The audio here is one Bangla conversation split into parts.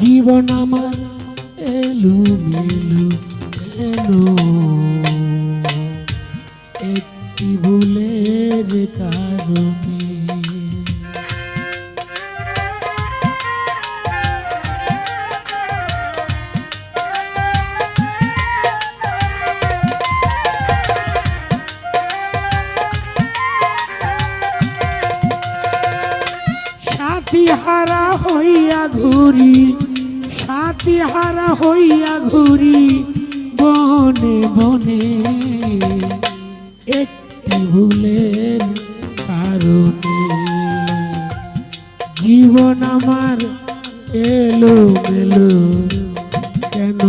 জীবন আমার এলু মেলু কেন একটি ভুলের কারণে। সাথী হারা হইয়া ঘুরি। সাথী হারা হইয়া ঘুরি বনে বনে। একটি ভুলের কারণে জীবন আমার এলো মেলো কেন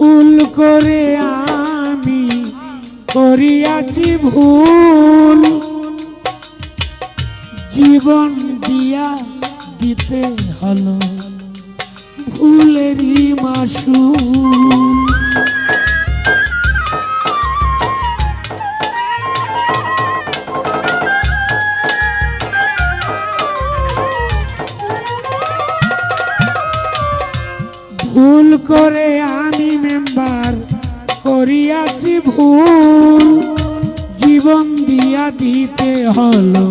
ভুল করে আমি করিয়াছি ভুল। জীবন দিয়া দিতে হলো ভুলেরই মাসুল। ভুল করে করিয়াছি ভুল? জীবন দিয়া দিতে হলো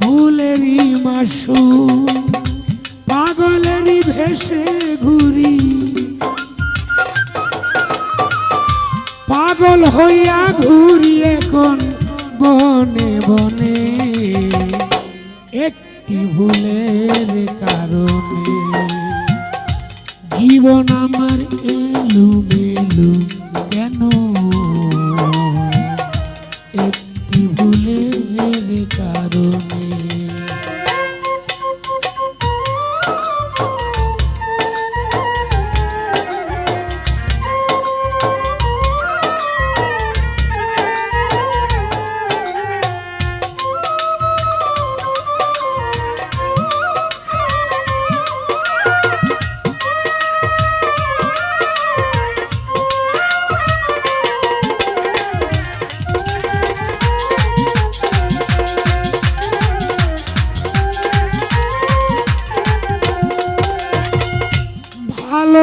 ভুলেরই মাসু পাগলেরই ভেসে ঘুরি। পাগল হইয়া ঘুরি এখন বনে বনে। কারণে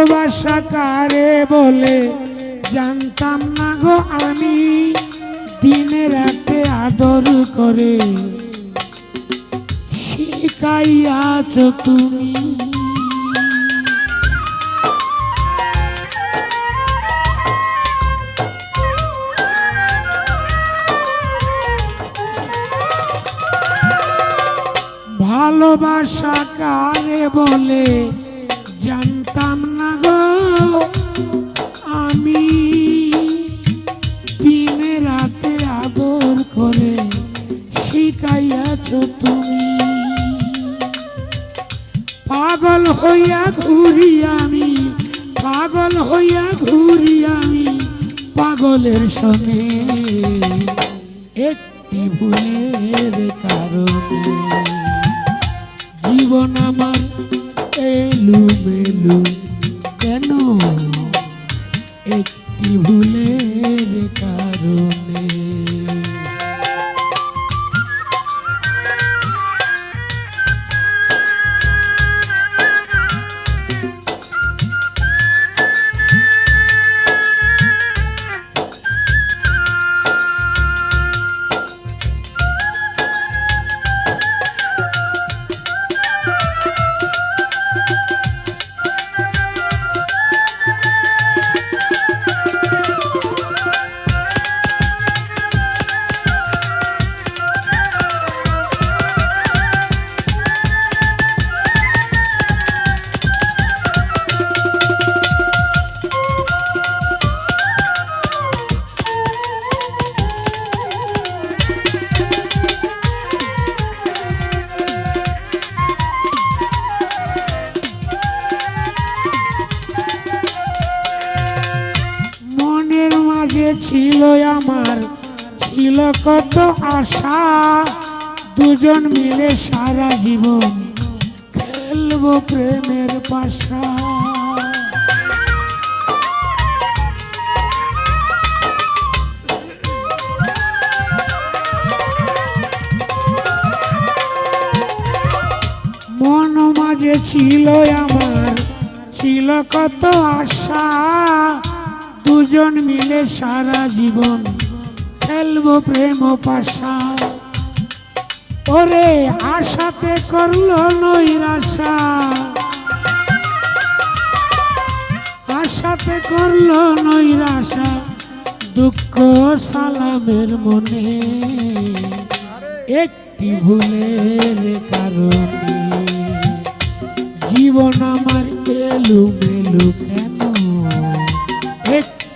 ভালোবাসা কারে বলে? জানতাম না গো আমি দিনে রাতে আদর করে। শিখাইয়াছ তুমি। ভালোবাসা কারে বলে? জানতাম পাগল হইয়া ঘুরি আমি, পাগল হইয়া ঘুরি আমি পাগলের সঙ্গে। একটি ভুলের কারণে জীবন আমার এলু বেলু কেন? ছিল আমার, ছিল কত আশা। দুজন মিলে সারা জীবন খেলব প্রেমের পাশা। মন মাঝে ছিল আমার, ছিল কত আশা। দুজন মিলে সারা জীবন খেলব প্রেম পাশা। ওরে আশাতে করল নৈরাশা। আশাতে করল নৈরাশা, দুঃখ সালামের মনে। একটি ভুলের কারণে জীবন আমার এলু মেলু কেন?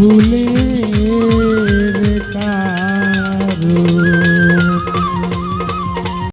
একটি ভুলের